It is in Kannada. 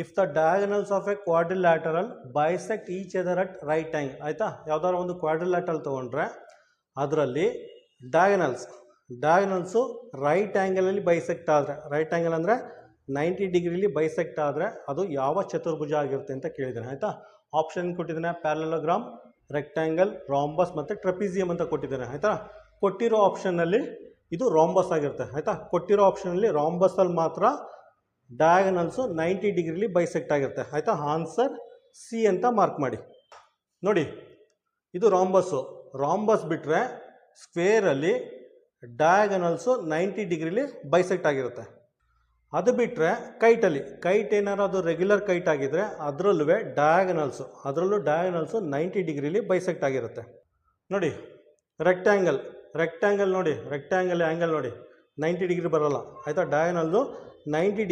If the diagonals of a quadrilateral bisect each other at right angle ಆಯಿತಾ? ಯಾವ್ದಾದ್ರು ಒಂದು ಕ್ವಾಡ್ರಿಲ್ಯಾಟರಲ್ ತೊಗೊಂಡ್ರೆ ಅದರಲ್ಲಿ ಡಯಾಗನಲ್ಸ್ ಡಯಾಗನಲ್ಸು ರೈಟ್ ಆ್ಯಂಗಲಲ್ಲಿ ಬೈಸೆಕ್ಟ್ ಆದರೆ ರೈಟ್ ಆ್ಯಂಗಲ್ ಅಂದರೆ ನೈಂಟಿ ಡಿಗ್ರಿಲಿ ಬೈಸೆಕ್ಟ್ ಆದರೆ ಅದು ಯಾವ ಚತುರ್ಭುಜ ಆಗಿರುತ್ತೆ ಅಂತ ಕೇಳಿದ್ದಾನೆ, ಆಯಿತಾ? ಆಪ್ಷನ್ ಕೊಟ್ಟಿದ್ದಾನೆ ಪ್ಯಾರಲೋಗ್ರಾಮ್ ರೆಕ್ಟ್ಯಾಂಗಲ್ ರಾಂಬಸ್ ಮತ್ತು ಟ್ರಪಿಸಿಯಮ್ ಅಂತ ಕೊಟ್ಟಿದ್ದಾನೆ, ಆಯಿತಾ? ಕೊಟ್ಟಿರೋ ಆಪ್ಷನ್ನಲ್ಲಿ ಇದು ರಾಂಬಸ್ ಆಗಿರುತ್ತೆ, ಆಯಿತಾ? ಕೊಟ್ಟಿರೋ ಆಪ್ಷನಲ್ಲಿ ರಾಂಬಸ್ಸಲ್ಲಿ ಮಾತ್ರ ಡಯಾಗನಲ್ಸು ನೈಂಟಿ ಡಿಗ್ರಿಲಿ ಬೈಸೆಕ್ಟ್ ಆಗಿರುತ್ತೆ. ಆಯಿತಾ? ಆನ್ಸರ್ ಸಿ ಅಂತ ಮಾರ್ಕ್ ಮಾಡಿ. ನೋಡಿ, ಇದು ರಾಂಬಸ್ಸು ರಾಂಬಸ್ ಬಿಟ್ಟರೆ ಸ್ಕ್ವೇರಲ್ಲಿ ಡಯಾಗನಲ್ಸು ನೈಂಟಿ ಡಿಗ್ರಿಲಿ ಬೈಸೆಕ್ಟ್ ಆಗಿರುತ್ತೆ. ಅದು ಬಿಟ್ಟರೆ ಕೈಟಲ್ಲಿ ಕೈಟ್ ಏನಾರು ಅದು ರೆಗ್ಯುಲರ್ ಕೈಟ್ ಆಗಿದ್ದರೆ ಅದರಲ್ಲೂ ಡಯಾಗನಲ್ಸು ಅದರಲ್ಲೂ ಡಯಾಗನಲ್ಸು ನೈಂಟಿ ಡಿಗ್ರಿಲಿ ಬೈಸೆಕ್ಟ್ ಆಗಿರುತ್ತೆ. ನೋಡಿ ರೆಕ್ಟ್ಯಾಂಗಲ್ ರೆಕ್ಟ್ಯಾಂಗಲ್ ನೋಡಿ ರೆಕ್ಟ್ಯಾಂಗಲ್ ಆ್ಯಂಗಲ್ ನೋಡಿ. ನೈಂಟಿ ಡಿಗ್ರಿ ಬರೋಲ್ಲ. ಆಯಿತಾ? ಡಯಾಗನಲ್ದು ನೈಂಟಿ